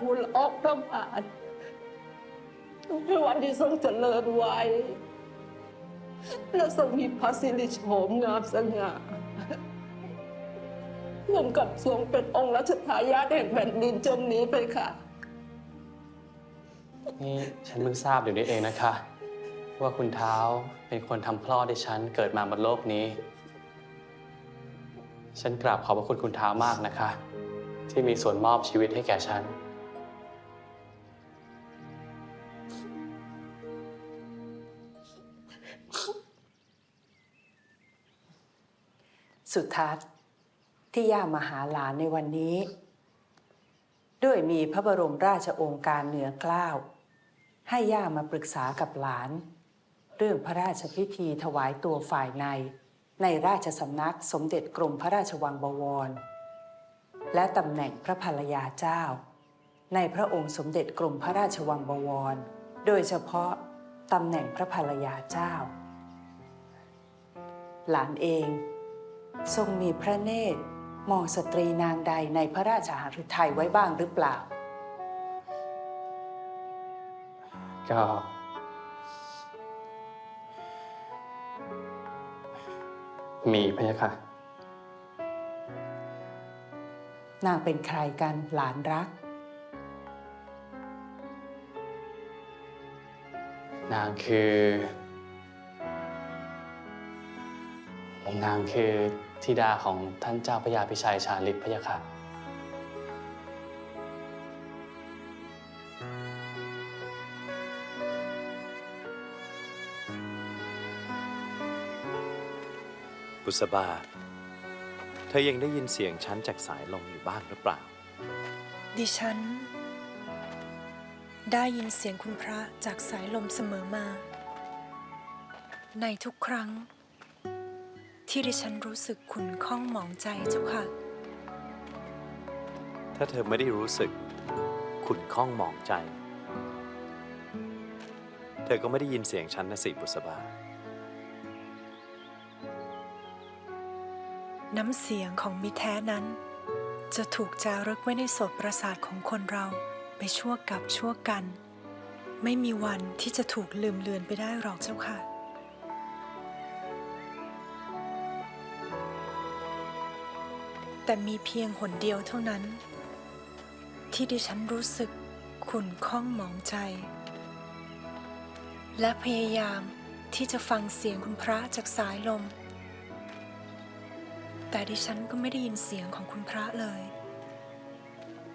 ทูลออกพระบาทในวันที่ทรงเจริญวัยและทรงมีพระสิริโฉมงามสง่าเหมือนกับทรงเป็นองค์รัชทายาทแห่งแผ่นดินจนนี้ไปค่ะ นี่ฉันเพิ่งทราบเดี๋ยวนี้เองนะคะ ว่าคุณเท้าเป็นคนทำคลอดให้ฉันเกิดมาบนโลกนี้ ฉันกราบขอบพระคุณคุณเท้ามากนะคะ ที่มีส่วนมอบชีวิตให้แก่ฉัน สุทัศน์ที่ย่ามาหาหลานในวันนี้ ด้วยมีพระบรมราชโองการเหนือเกล้าวให้ย่ามาปรึกษากับหลาน เรื่องพระราชพิธีถวายตัวฝ่ายใน ในราชสำนักสมเด็จกรมพระราชวังบวร และตำแหน่งพระภรรยาเจ้า ในพระองค์สมเด็จกรมพระราชวังบวร โดยเฉพาะตำแหน่งพระภรรยาเจ้า หลานเอง ทรงมีพระเนตรมองสตรีนางใดในพระราชหฤทัยไว้บ้างหรือเปล่าก็มีพะยะค่ะ นางเป็นใครกันหลานรัก นางคือ นางคือธิดาของท่านเจ้าพระยาพิชัยชาลิตพะยะค่ะบุษบา เธอยังได้ยินเสียงฉันจากสายลมอยู่บ้างหรือเปล่า ดิฉัน ได้ยินเสียงคุณพระจากสายลมเสมอมา ในทุกครั้ง ที่ดิฉันรู้สึกขุนข้องหมองใจเจ้าค่ะ ถ้าเธอไม่ได้รู้สึกขุ่นข้องหมองใจ เธอก็ไม่ได้ยินเสียงฉันนะสิบุษบา น้ำเสียงของมิตรแท้นั้น จะถูกจารึกไว้ในโสตประสาทของคนเรา ไปชั่วกับชั่วกัน ไม่มีวันที่จะถูกลืมเลือนไปได้หรอกเจ้าค่ะ แต่มีเพียงหนเดียวเท่านั้น ที่ดิฉันรู้สึกขุ่นข้องหมองใจ และพยายามที่จะฟังเสียงคุณพระจากสายลม แต่ดิฉันก็ไม่ได้ยินเสียงของคุณพระเลย